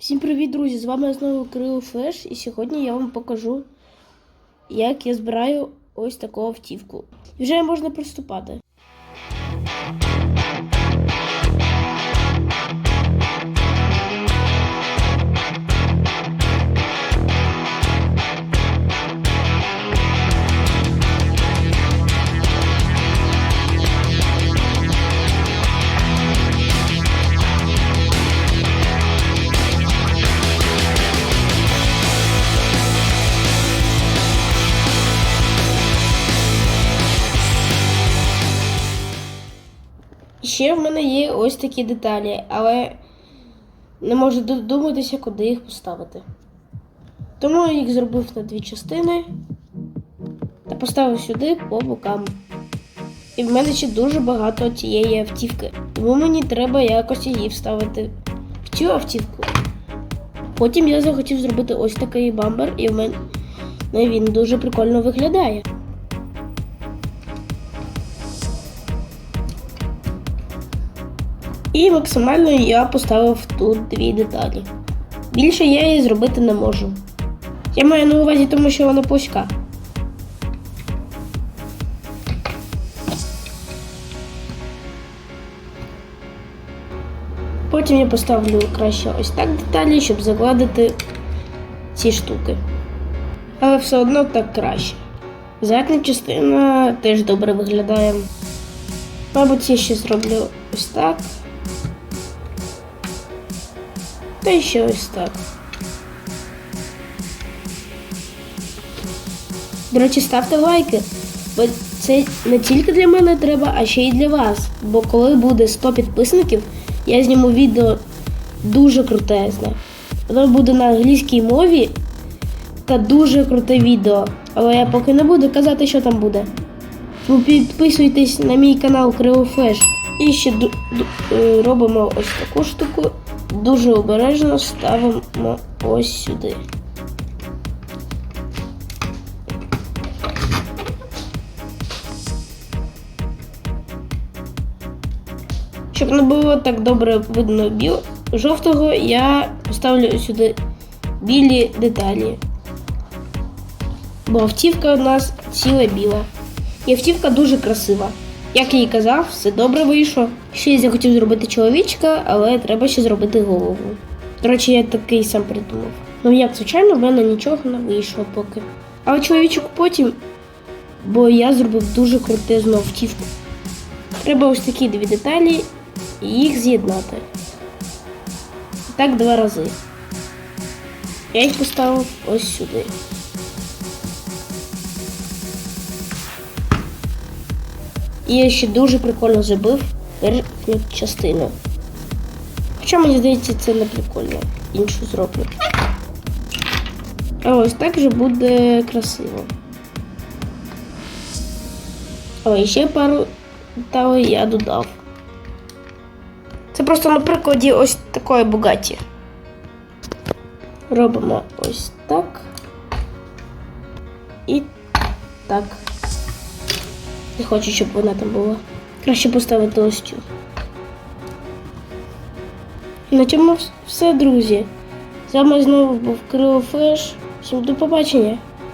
Всім привіт, друзі! З вами знову Кирило Флеш, і сьогодні я вам покажу, як я збираю ось таку автівку. І вже можна приступати. Ще в мене є ось такі деталі, але не можу додуматися, куди їх поставити. Тому я їх зробив на дві частини та поставив сюди по бокам. І в мене ще дуже багато цієї автівки. Тому мені треба якось її вставити в цю автівку. Потім я захотів зробити ось такий бампер, і в мене він дуже прикольно виглядає. І максимально я поставив тут дві деталі. Більше я її зробити не можу. Я маю на увазі, тому що вона плоска. Потім я поставлю краще ось так деталі, щоб загладити ці штуки. Але все одно так краще. Задня частина теж добре виглядає. Мабуть, я ще зроблю ось так. Та ще ось так. До ставте лайки, бо це не тільки для мене треба, а ще й для вас. Бо коли буде 100 підписників, я зніму відео дуже крутезне. Воно буде на англійській мові та дуже круте відео. Але я поки не буду казати, що там буде. Ви підписуйтесь на мій канал Кривофеш. І ще е, робимо ось таку штуку. Дуже обережно ставимо ось сюди. Щоб не було так добре видно біл... жовтого, я поставлю сюди білі деталі. Бо автівка у нас ціла біла. І автівка дуже красива. Як я і казав, все добре вийшло. Ще я захотів зробити чоловічка, але треба ще зробити голову. До речі, я такий сам придумав. Ну як, звичайно, в мене нічого не вийшло поки. Але чоловічок потім, бо я зробив дуже крутезну автівку. Треба ось такі дві деталі і їх з'єднати. Так два рази. Я їх поставив ось сюди. І я ще дуже прикольно зробив верхню частину. Хоча мені здається, це не прикольно. Іншу зроблю. А ось так вже буде красиво. О, і ще пару деталей я додав. Це просто на прикладі ось такої бугаті. Робимо ось так. І так. Не хочу, щоб вона там була. Краще поставити ось. На цьому все, друзі. З вами знову був Кирило Флеш. Всім до побачення.